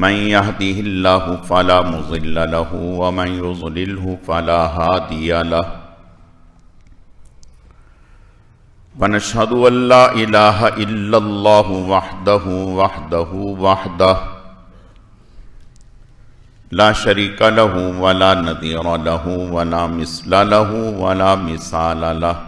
सय्यिआति अअमालिना मन यहदिहिल्लाहु फला मुज़िल्ल लहु व मन युज़लिलहु फला हादिय लहु वनशहदु अल्ला इलाहा इल्लल्लाहु वहदहु वहदहु वहदह ला शरीक लहु वला नदीर लहु वला मिसल लहु वला मिसाल लहु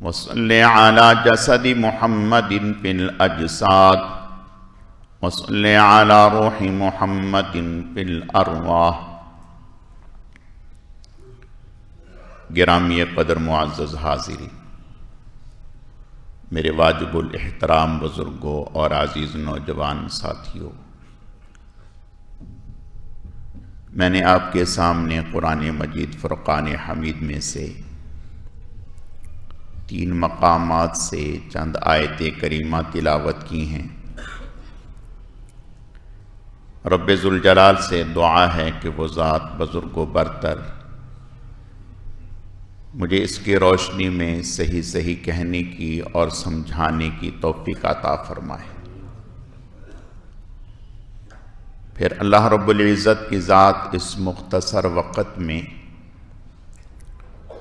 वसल आला जसद मोहम्मद पिल अजसाद वसल आला रोह मोहम्मद पिल अरवा ग्रामीय कदर मुआज़ हाजिरी मेरे वाजबुल एहतराम बुज़ुर्गों और आज़ीज़ नौजवान साथियों मैंने आपके सामने कुरान मजीद फ़ुरक़ान हमीद में से तीन मकाम से चंद आयत करीमा तिलावत की हैं। रबाल से दुआ है कि वो ज़ात बुज़ुर्ग बरतर। मुझे इसकी रोशनी में सही सही कहने की और समझाने की तोफ़ी अता फरमाए। फिर अल्लाह रब्ज़त की ज़ात इस मुख्तसर वक़्त में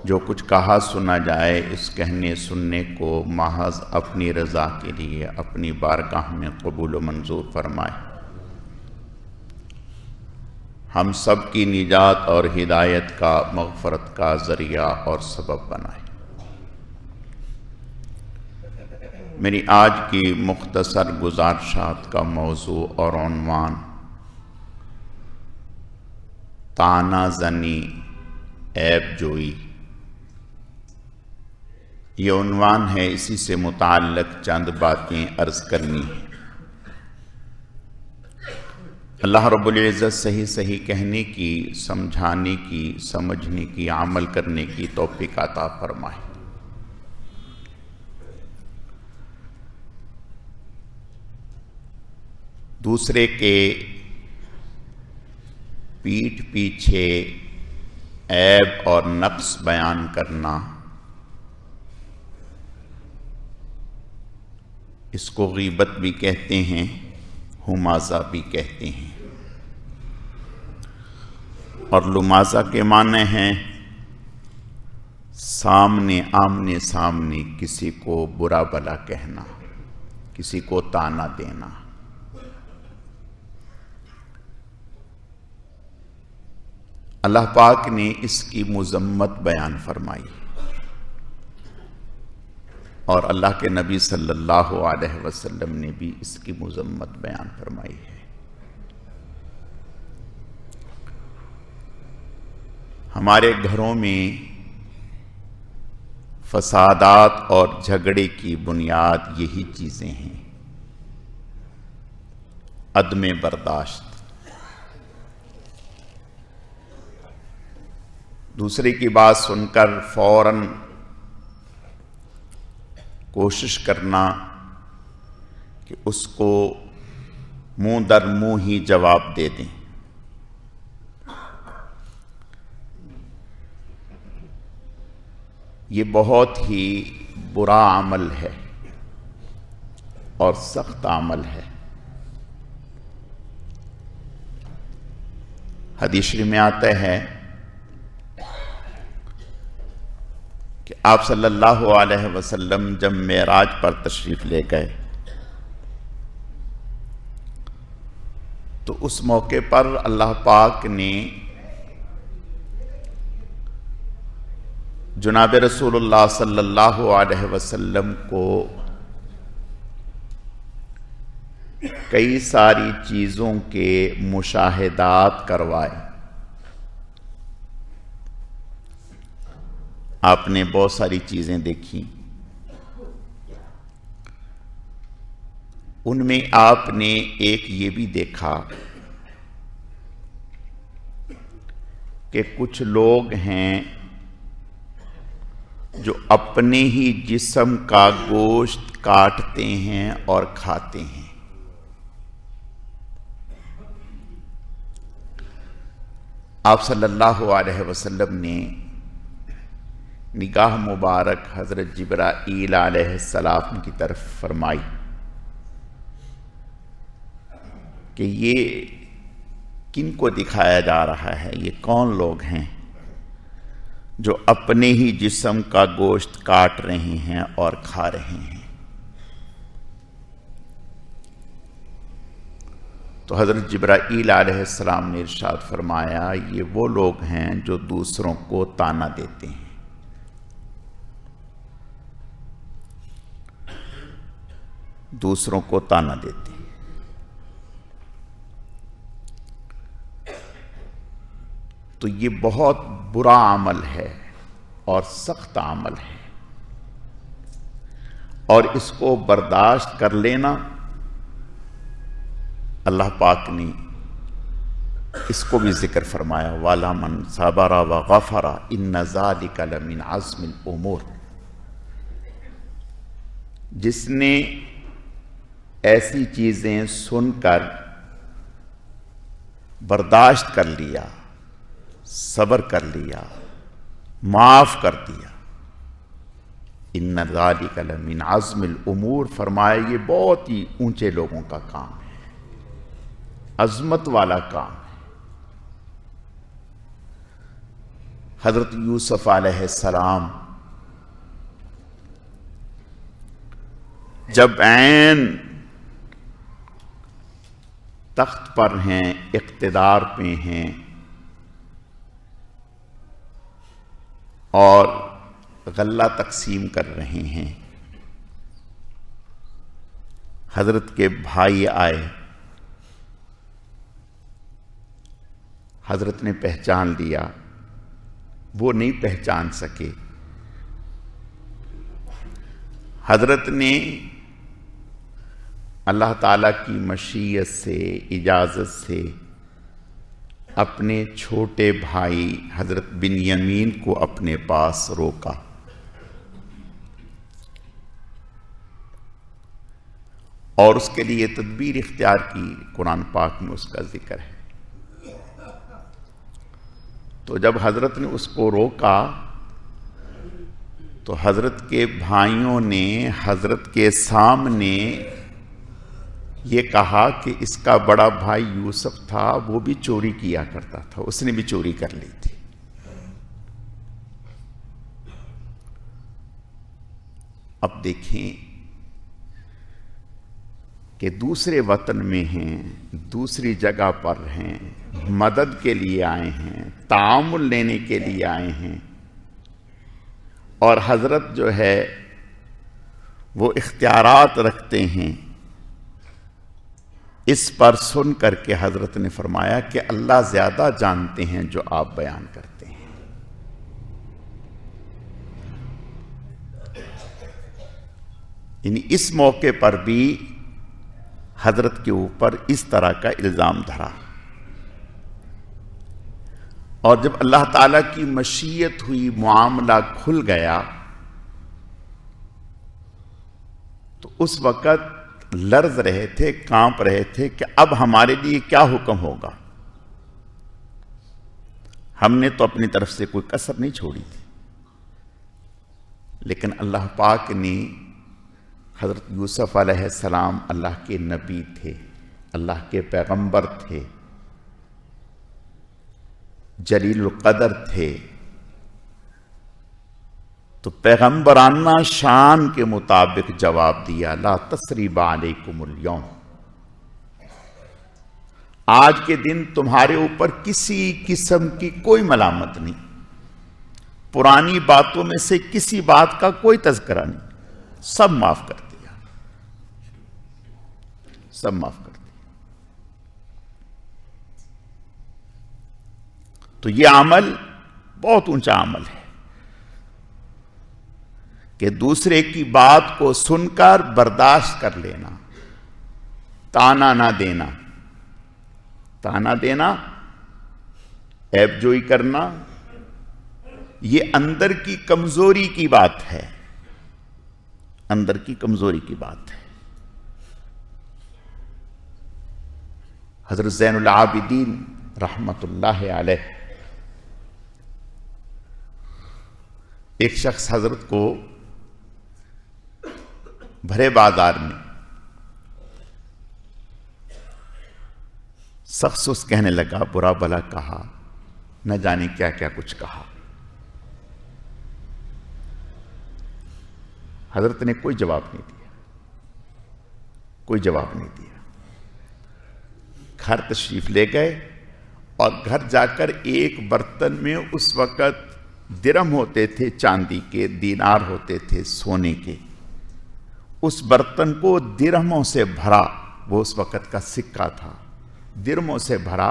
जो कुछ कहा सुना जाए, इस कहने सुनने को महज अपनी रज़ा के लिए, अपनी बारगाह में कबूल मंजूर फरमाए। हम सब की निजात और हिदायत का, मगफ़रत का ज़रिया और सबब बनाए। मेरी आज की मुख्तसर गुजारशात का मौजू और अनवान ताना जनी ऐब जोई। ये उनवान है, इसी से मुतक़ चंद बातें अर्ज़ करनी है। अल्लाह रब्ज़त सही सही कहने की, समझाने की, समझने की, अमल करने की तोफ़ी अता फरमाए। दूसरे के पीठ पीछे ऐब और नक्स बयान करना इसको गीबत भी कहते हैं, हुमाजा भी कहते हैं। और लुमाजा के माने हैं, सामने आमने सामने किसी को बुरा भला कहना, किसी को ताना देना। अल्लाह पाक ने इसकी मजम्मत बयान फरमाई। और अल्लाह के नबी सल्लल्लाहु अलैहि वसल्लम ने भी इसकी मजम्मत बयान फरमाई है। हमारे घरों में फसादात और झगड़े की बुनियाद यही चीज़ें हैं। अदम बर्दाश्त। दूसरे की बात सुनकर फ़ौरन कोशिश करना कि उसको मुँह दर मुँह ही जवाब दे दें। ये बहुत ही बुरा अमल है और सख्त अमल है। हदीशरी में आता है कि आप सल्लल्लाहु अलैहि वसल्लम जब मेराज पर तशरीफ़ ले गए तो उस मौके पर अल्लाह पाक ने जनाब रसूलुल्लाह सल्लल्लाहु अलैहि वसल्लम को कई सारी चीज़ों के मुशाहिदात करवाए। आपने बहुत सारी चीज़ें देखी। उनमें आपने एक ये भी देखा कि कुछ लोग हैं जो अपने ही जिस्म का गोश्त काटते हैं और खाते हैं। आप सल्लल्लाहु अलैहि वसल्लम ने निगाह मुबारक हज़रत जब्राईल सलाम की तरफ़ फरमाई कि ये किन को दिखाया जा रहा है? ये कौन लोग हैं जो अपने ही जिस्म का गोश्त काट रहे हैं और खा रहे हैं? तो हज़रत जब्राईल आसमाम ने इरशाद फरमाया, ये वो लोग हैं जो दूसरों को ताना देते हैं। दूसरों को ताना देते। हैं तो ये बहुत बुरा अमल है और सख्त अमल है। और इसको बर्दाश्त कर लेना, अल्लाह पाक ने इसको भी ज़िक्र फरमाया, वाला मन साबारा व गफरा इन नजालिकलमिन आजमिन उमूर। जिसने ऐसी चीज़ें सुनकर बर्दाश्त कर लिया, सबर कर लिया, माफ़ कर दिया। इन नजाली कलम आजमिल उमूर फरमाए ये बहुत ही ऊँचे लोगों का काम है। अजमत वाला काम है। हज़रत यूसुफ सलाम जब ऐन तख्त पर हैं, इकतदार पे हैं। और गल्ला तकसीम कर रहे हैं। हज़रत के भाई आए। हज़रत ने पहचान लिया। वो नहीं पहचान सके। हज़रत ने अल्लाह ताला की मशीयत से, इजाज़त से अपने छोटे भाई हज़रत बिन यमीन को अपने पास रोका। और उसके लिए तदबीर इख्तियार की, कुरान पाक में उसका ज़िक्र है। तो जब हज़रत ने उसको रोका तो हज़रत के भाइयों ने, हज़रत के सामने ये कहा कि इसका बड़ा भाई यूसुफ था, वो भी चोरी किया करता था, उसने भी चोरी कर ली थी। अब देखें कि दूसरे वतन में हैं, दूसरी जगह पर हैं, मदद के लिए आए हैं, तामुल लेने के लिए आए हैं, और हज़रत जो है, वो इख्तियारात रखते हैं। इस पर सुन करके हज़रत ने फरमाया कि अल्लाह ज़्यादा जानते हैं जो आप बयान करते हैं। इस मौके पर भी हज़रत के ऊपर इस तरह का इल्ज़ाम धरा। और जब अल्लाह ताला की मशीयत हुई, मामला खुल गया तो उस वक़्त लर्ज रहे थे, काँप रहे थे कि अब हमारे लिए क्या हुक्म होगा। हमने तो अपनी तरफ़ से कोई कसर नहीं छोड़ी थी। लेकिन अल्लाह पाक ने हज़रत यूसुफ सलाम अल्लाह के नबी थे, अल्लाह के पैगंबर थे जलील कदर थे तो पैगंबराना शान के मुताबिक जवाब दिया, ला तसरीबा कुमलियों आज के दिन तुम्हारे ऊपर किसी किस्म की कोई मलामत नहीं। पुरानी बातों में से किसी बात का कोई तस्करा नहीं। सब माफ़ कर दिया। सब माफ़ कर दिया। तो यह अमल बहुत ऊँचा अमल है। कि दूसरे की बात को सुनकर बर्दाश्त कर लेना। ताना ना देना। ताना देना, ऐबजोई करना यह अंदर की कमज़ोरी की बात है। अंदर की कमज़ोरी की बात है। हज़रत जैन आबिदीन रहमतुल्लाह अलैह, एक शख्स हज़रत को भरे बाज़ार में। सख्स उस कहने लगा, बुरा भला कहा, न जाने क्या क्या कुछ कहा। हज़रत ने कोई जवाब नहीं दिया। कोई जवाब नहीं दिया। घर तशरीफ़ ले गए और घर जाकर एक बर्तन में उस वक़्त दिरम होते थे, चांदी के, दीनार होते थे, सोने के। उस बर्तन को दिरमों से भरा, वो उस वक़्त का सिक्का था। दिरमों से भरा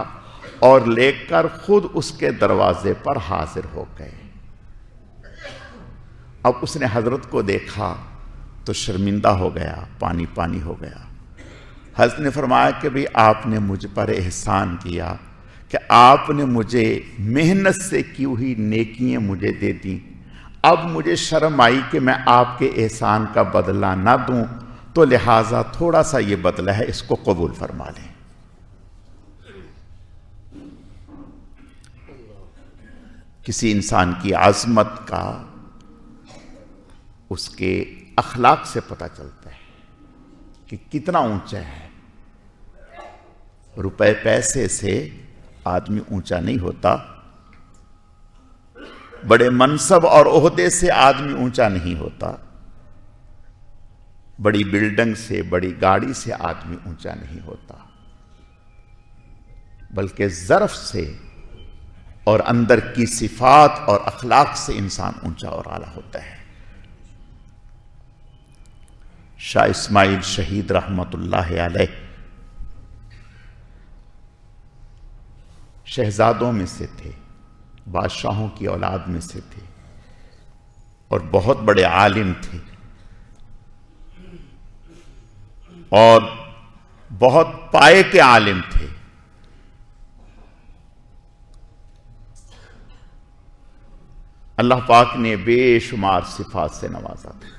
और लेकर खुद उसके दरवाजे पर हाजिर हो गए। अब उसने हज़रत को देखा तो शर्मिंदा हो गया पानी पानी हो गया। हज़रत ने फरमाया कि भाई, आपने मुझ पर एहसान किया कि आपने मुझे मेहनत से की हुई नेकियाँ मुझे दे दी। अब मुझे शर्म आई कि मैं आपके एहसान का बदला ना दूँ तो लिहाजा थोड़ा सा ये बदला है, इसको कबूल फरमा लें। किसी इंसान की आजमत का उसके अखलाक से पता चलता है कि कितना ऊँचा है। रुपए पैसे से आदमी ऊँचा नहीं होता बड़े मनसब और ओहदे से आदमी ऊँचा नहीं होता। बड़ी बिल्डिंग से, बड़ी गाड़ी से आदमी ऊँचा नहीं होता। बल्कि जरफ से और अंदर की सिफात और अखलाक से इंसान ऊँचा और आला होता है। शाह इस्माइल शहीद रहमतुल्लाह अलैह शहजादों में से थे। बादशाहों की औलाद में से थे और बहुत बड़े आलिम थे और बहुत पाए के आलिम थे। अल्लाह पाक ने बेशुमार सिफात से नवाजा था।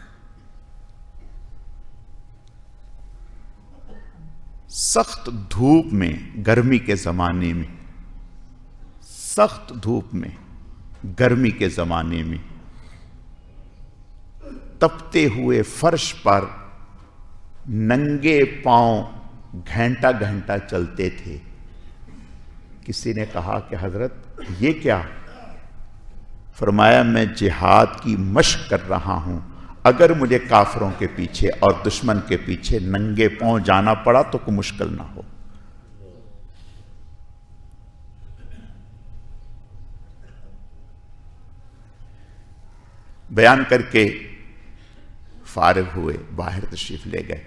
सख्त धूप में, गर्मी के जमाने में सख्त धूप में, गर्मी के ज़माने में, तपते हुए फर्श पर नंगे पाँव घंटा घंटा चलते थे। किसी ने कहा कि, हज़रत, ये क्या? फरमाया, मैं जिहाद की मशक कर रहा हूँ। अगर मुझे काफरों के पीछे और दुश्मन के पीछे नंगे पाँव जाना पड़ा तो कोई मुश्किल ना हो। बयान करके फारिग हुए, बाहर तशरीफ़ ले गए।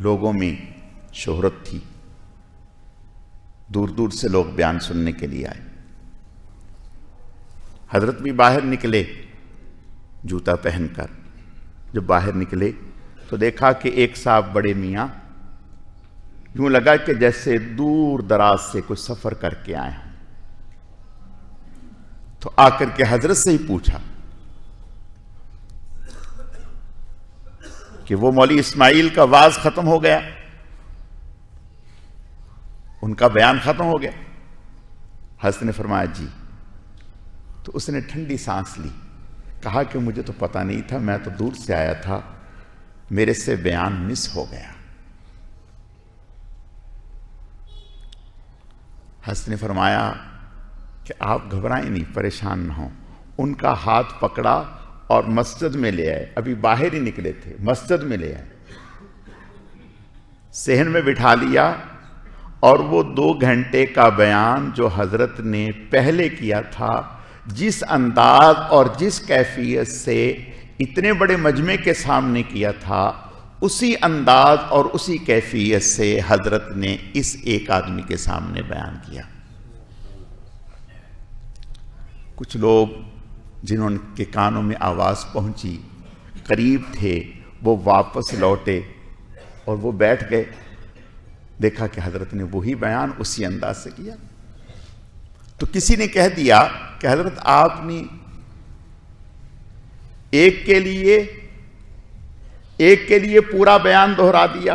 लोगों में शोहरत थी। दूर दूर से लोग बयान सुनने के लिए आए। हज़रत भी बाहर निकले, जूता पहनकर। जब बाहर निकले तो देखा कि एक साहब बड़े मियाँ, यूँ लगा कि जैसे दूर दराज से कुछ सफ़र करके आए हैं। तो आकर के हज़रत से ही पूछा कि वो मौली इस्माइल का वाज खत्म हो गया। उनका बयान खत्म हो गया। हज़रत ने फरमाया, जी। तो उसने ठंडी सांस ली। कहा कि, मुझे तो पता नहीं था, मैं तो दूर से आया था। मेरे से बयान मिस हो गया। हस्त ने फरमाया कि आप घबराएँ नहीं, परेशान ना हो। उनका हाथ पकड़ा और मस्जिद में ले आए। अभी बाहर ही निकले थे, मस्जिद में ले आए। सहन में बिठा लिया और वो दो घंटे का बयान जो हज़रत ने पहले किया था, जिस अंदाज और जिस कैफियत से इतने बड़े मजमे के सामने किया था, उसी अंदाज और उसी कैफियत से हज़रत ने इस एक आदमी के सामने बयान किया। कुछ लोग जिन्होंने कानों में आवाज़ पहुँची, करीब थे, वो वापस लौटे और वो बैठ गए। देखा कि हज़रत ने वही बयान उसी अंदाज से किया। तो किसी ने कह दिया कि हज़रत, आपने एक के लिए, एक के लिए पूरा बयान दोहरा दिया।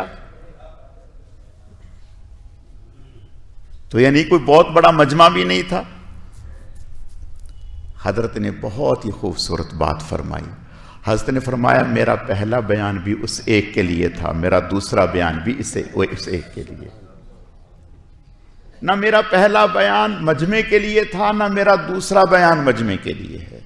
तो यानी कोई बहुत बड़ा मजमा भी नहीं था। हज़रत ने बहुत ही खूबसूरत बात फरमाई। हज़रत ने फरमाया, मेरा पहला बयान भी उस एक के लिए था, मेरा दूसरा बयान भी इसे उस एक के लिए। ना मेरा पहला बयान मजमे के लिए था, ना मेरा दूसरा बयान मजमे के लिए है।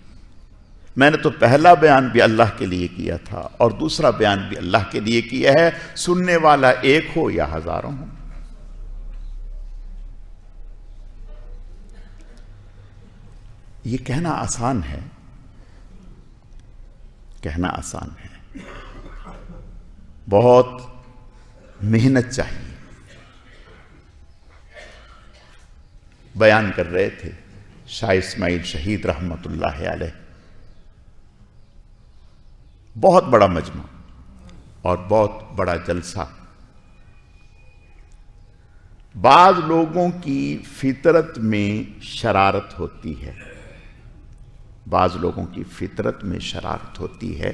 मैंने तो पहला बयान भी अल्लाह के लिए किया था, और दूसरा बयान भी अल्लाह के लिए किया है। सुनने वाला एक हो या हज़ारों हो। ये कहना आसान है। कहना आसान है। बहुत मेहनत चाहिए। बयान कर रहे थे शाह इस्माइल शहीद रहमतुल्लाह अलैह। बहुत बड़ा मजमा और बहुत बड़ा जलसा। बाद लोगों की फितरत में शरारत होती है। बाज लोगों की फितरत में शरारत होती है।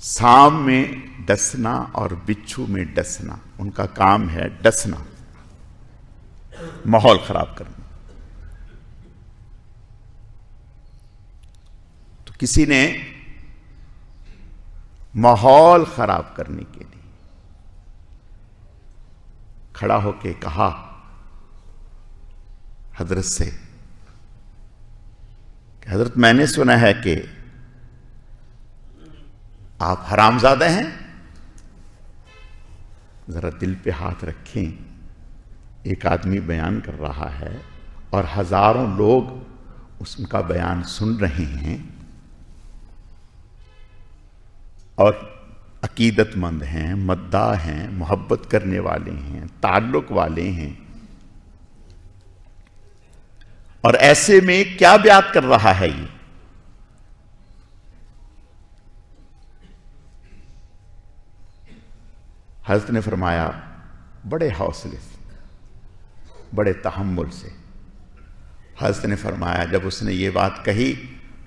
सांप में डसना और बिच्छू में डसना, उनका काम है डसना। माहौल खराब करना। तो किसी ने माहौल खराब करने के लिए खड़ा होके कहा, हज़रत से हज़रत मैंने सुना है कि आप हरामजादे हैं। जरा दिल पे हाथ रखें। एक आदमी बयान कर रहा है और हज़ारों लोग उसका बयान सुन रहे हैं और अकीदतमंद हैं, मद्दा हैं, मोहब्बत करने वाले हैं, ताल्लुक वाले हैं। और ऐसे में क्या ब्यात कर रहा है ये? हज़रत ने फरमाया, बड़े हौसले से, बड़े तहमुल से। हज़रत ने फरमाया, जब उसने ये बात कही,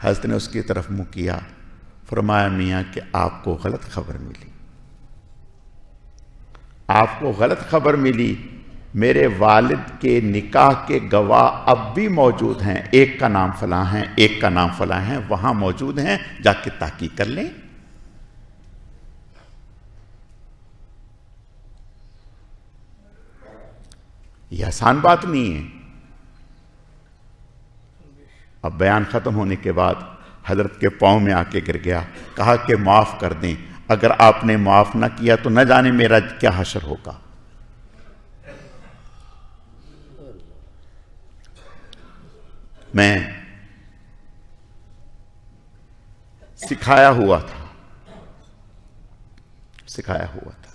हज़रत ने उसकी तरफ़ मुँह किया, फरमाया, मियाँ, कि आपको गलत खबर मिली। आपको गलत खबर मिली मेरे वालिद के निकाह के गवाह अब भी मौजूद हैं। एक का नाम फला है, एक का नाम फला है, वहाँ मौजूद हैं। जाके ताकी कर लें। यह आसान बात नहीं है। अब बयान खत्म होने के बाद हज़रत के पाँव में आके गिर गया। कहा कि माफ़ कर दें। अगर आपने माफ़ ना किया तो न जाने मेरा क्या हशर होगा। मैं सिखाया हुआ था। सिखाया हुआ था।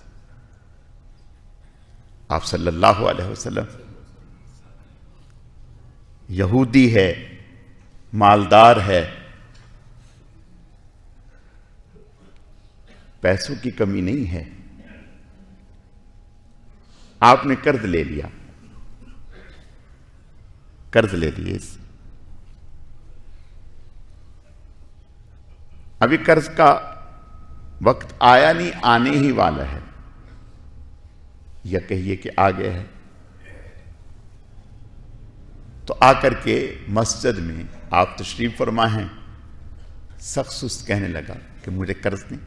आप सल्लल्लाहु अलैहि वसल्लम, यहूदी है, मालदार है, पैसों की कमी नहीं है। आपने कर्ज ले लिया। कर्ज ले लिए। अभी कर्ज का वक्त आया नहीं, आने ही वाला है। या कहिए कि आ गया है। तो आकर के मस्जिद में आप तशरीफ़ फरमा हैं सख्त सुस्त कहने लगा कि मुझे कर्ज नहीं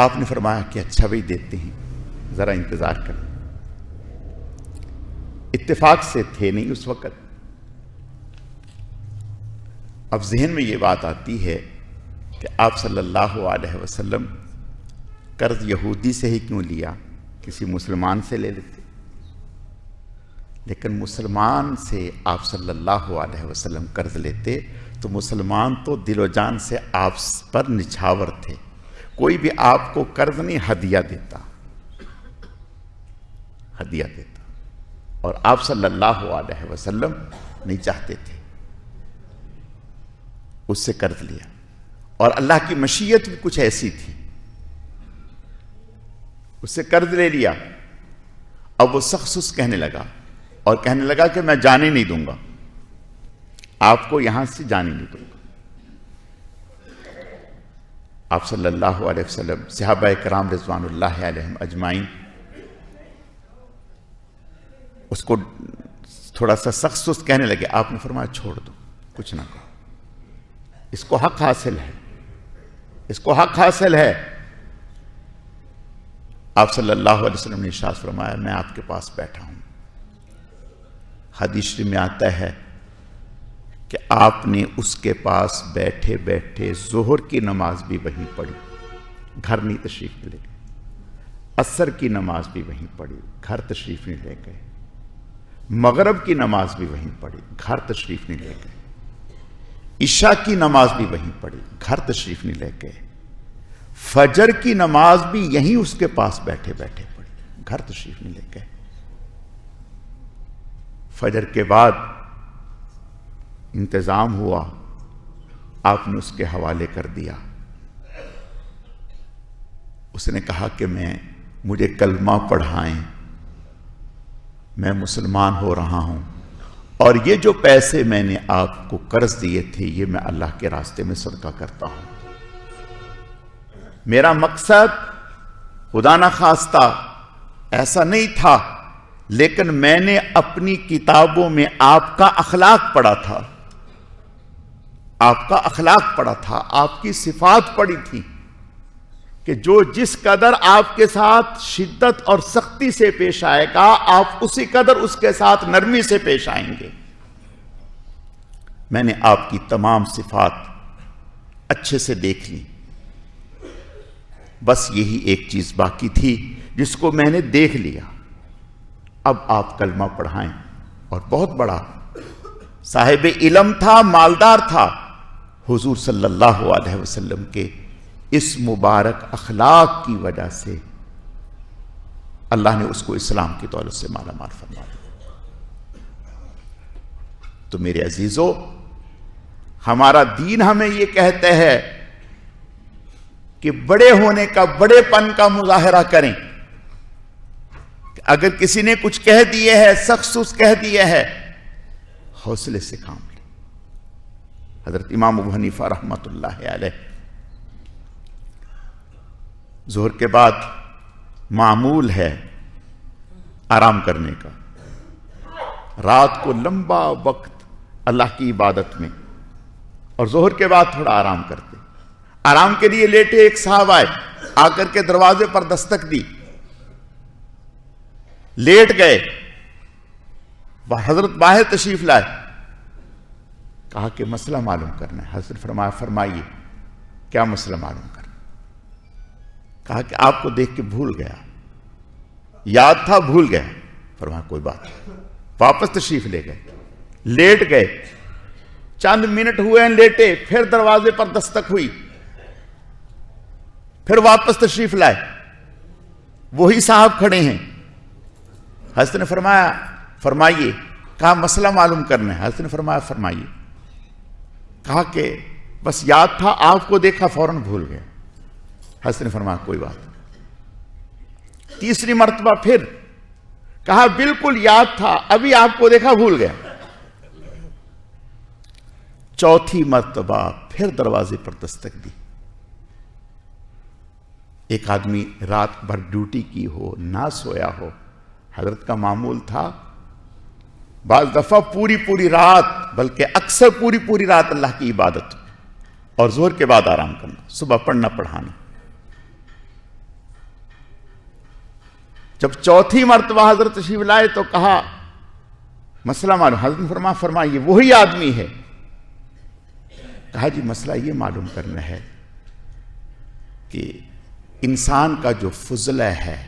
आपने फरमाया कि अच्छा भाई देते हैं। जरा इंतज़ार कर। इत्तेफाक से थे नहीं उस वक्त। अब जहन में यह बात आती है कि आप सल्लल्लाहु अलैहि वसल्लम कर्ज यहूदी से ही क्यों लिया? किसी मुसलमान से ले लेते। लेकिन मुसलमान से आप सल्लल्लाहु अलैहि वसल्लम कर्ज लेते तो मुसलमान तो दिलो जान से आप पर निछावर थे। कोई भी आपको कर्ज नहीं, हदिया देता। हदिया देता। और आप सल्लल्लाहु अलैहि वसल्लम नहीं चाहते उससे कर्ज लिया। और अल्लाह की मशीयत भी कुछ ऐसी थी। उससे कर्ज ले लिया। अब वो सख्स कहने लगा। और कहने लगा कि मैं जाने नहीं दूँगा। आपको यहाँ से जाने नहीं दूँगा। आप सल्लल्लाहु अलैहि वसल्लम, सहाबा कराम रिजवानुल्लाह अजमाइन, उसको थोड़ा सा सख्त सुस्त कहने लगे, आपने फरमाया, छोड़ दो, कुछ ना कहो। इसको हक हासिल है। इसको हक हासिल है। आप सल्लल्लाहु अलैहि वसल्लम ने शास फरमाया, मैं आपके पास बैठा हूँ। हदीश में आता है कि आपने उसके पास बैठे बैठे जोहर की नमाज़ भी वहीं पढ़ी, घर नहीं तशरीफ़ ले गए। असर की नमाज़ भी वहीं पढ़ी, घर तशरीफ़ नहीं ले गए। मगरब की नमाज़ भी वहीं पढ़ी, घर तशरीफ़ नहीं ले गए। ईशा की नमाज़ भी वहीं पढ़ी घर तशरीफ़ नहीं ले गए। फजर की नमाज़ भी यहीं उसके पास बैठे बैठे पढ़ी घर तशरीफ़ नहीं ले गए। फजर के बाद इंतज़ाम हुआ, आपने उसके हवाले कर दिया। उसने कहा कि मैं, मुझे कलमा पढ़ाएँ, मैं मुसलमान हो रहा हूँ। और ये जो पैसे मैंने आपको कर्ज दिए थे, ये मैं अल्लाह के रास्ते में सदका करता हूँ। मेरा मकसद खुदा ना खास्ता ऐसा नहीं था, लेकिन मैंने अपनी किताबों में आपका अखलाक पढ़ा था। आपका अखलाक पढ़ा था, आपकी सिफात पढ़ी थी। कि जो जिस कदर आपके साथ शिद्दत और सख्ती से पेश आएगा, आप उसी कदर उसके साथ नरमी से पेश आएँगे। मैंने आपकी तमाम सिफात अच्छे से देख ली। बस यही एक चीज़ बाकी थी जिसको मैंने देख लिया। अब आप कलमा पढ़ाएँ, और बहुत बड़ा। साहिब इलम था, मालदार था, हुजूर सल्लल्लाहु अलैहि वसल्लम के इस मुबारक अखलाक की वजह से अल्लाह ने उसको इस्लाम की दौलत से माला मार फरमा दिया। तो मेरे अजीजों, हमारा दीन हमें यह कहते हैं कि बड़े होने का बड़ेपन का मुजाहरा करें। अगर किसी ने कुछ कह दिए है सख्स कह दिए है, हौसले से काम ले। हज़रत इमाम हनीफा रहमत जोहर के बाद मामूल है आराम करने का। रात को लंबा वक्त अल्लाह की इबादत में और जोहर के बाद थोड़ा आराम करते। आराम के लिए लेटे एक साहब आए, आकर के दरवाजे पर दस्तक दी। लेट गए। हज़रत बाहर तशरीफ़ लाए। कहा कि मसला मालूम करना है। हज़रत फरमाया फरमाइए, क्या मसला मालूम करना कहा कि आपको देख के भूल गया। याद था, भूल गया फरमाया कोई बात नहीं। वापस तशरीफ़ ले गए। लेट गए। चंद मिनट हुए हैं लेटे, फिर दरवाजे पर दस्तक हुई। फिर वापस तशरीफ़ लाए। वही साहब खड़े हैं। हज़रत ने फरमाया, फरमाइए, कहा, मसला मालूम करना है। हज़रत ने फरमाया, फरमाइए। कहा कि, बस याद था, आपको देखा, फ़ौरन भूल गए हज़रत ने कोई बात। तीसरी मरतबा फिर कहा, बिल्कुल याद था, अभी आपको देखा, भूल गया। चौथी मरतबा फिर दरवाजे पर दस्तक दी। एक आदमी रात भर ड्यूटी की हो, ना सोया हो, हज़रत का मामूल था। बाज दफ़ा पूरी पूरी रात, बल्कि अक्सर पूरी पूरी रात अल्लाह की इबादत और ज़ोर के बाद आराम करना, सुबह पढ़ना, पढ़ाना। जब चौथी मरतबा हज़रत तशीफ लाए तो कहा, मसला मालूम, हज़रत फरमा फरमा, ये वही आदमी है। कहा, जी, मसला ये मालूम करना है कि इंसान का जो फजला है,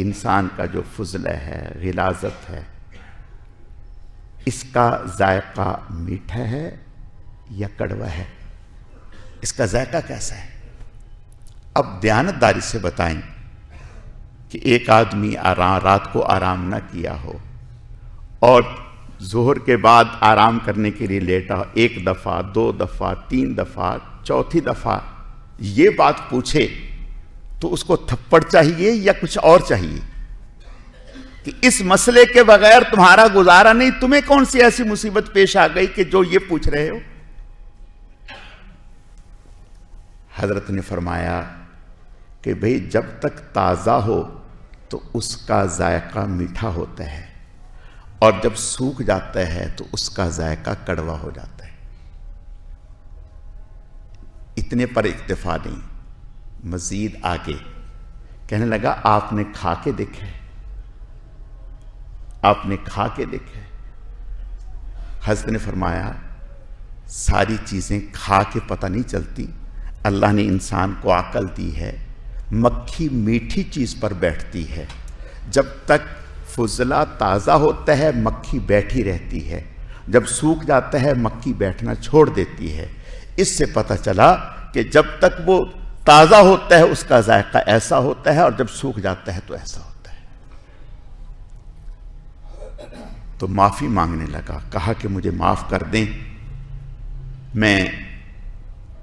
इंसान का जो फजला है गिलाजत है, इसका जायका मीठा है या कड़वा है? इसका जायका कैसा है? अब दयानतदारी से बताएँ। कि एक आदमी आराम, रात को आराम ना किया हो। और जोहर के बाद आराम करने के लिए लेटा हो एक दफ़ा, दो दफ़ा, तीन दफ़ा, चौथी दफ़ा, ये बात पूछे तो उसको थप्पड़ चाहिए या कुछ और चाहिए? कि इस मसले के बगैर तुम्हारा गुजारा नहीं, तुम्हें कौन सी ऐसी मुसीबत पेश आ गई कि जो ये पूछ रहे हो? हज़रत ने फरमाया कि भाई जब तक ताज़ा हो तो उसका जायका मीठा होता है। और जब सूख जाता है तो उसका जायका कड़वा हो जाता है। इतने पर इक्तफा नहीं। मजीद आगे। कहने लगा, आपने खा के देखे आपने खा के देखे हज़रत ने फरमाया, सारी चीज़ें खा के पता नहीं चलती। अल्लाह ने इंसान को अकल दी है। मक्खी मीठी चीज़ पर बैठती है। जब तक फजला ताज़ा होता है, मक्खी बैठी रहती है। जब सूख जाता है, मक्खी बैठना छोड़ देती है। इससे पता चला कि जब तक वो ताज़ा होता है, उसका जायका ऐसा होता है और जब सूख जाता है तो ऐसा होता है। तो माफ़ी मांगने लगा, कहा कि मुझे माफ़ कर दें। मैं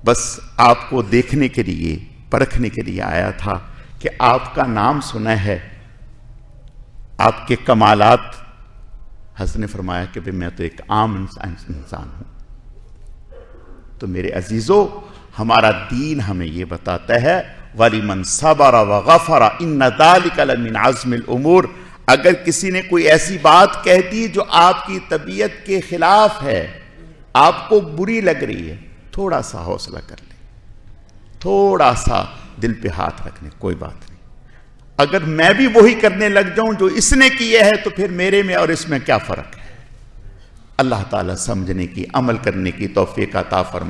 बस आपको देखने के लिए परखने के लिए आया था कि आपका नाम सुना है। आपके कमालात। हसन ने फरमाया कि भाई मैं तो एक आम इंसान हूँ। तो मेरे अजीज़ों, हमारा दीन हमें यह बताता है वाली मन सबरा व गफरा इन नदालिकमिन आजमिल उमूर। अगर किसी ने कोई ऐसी बात कह दी जो आपकी तबीयत के खिलाफ है, आपको बुरी लग रही है, थोड़ा सा हौसला कर थोड़ा सा दिल पे हाथ रखने, कोई बात नहीं। अगर मैं भी वही करने लग जाऊँ जो इसने किया है तो फिर मेरे में और इसमें क्या फ़र्क है? अल्लाह ताला समझने की, अमल करने की तोहफे का ताफर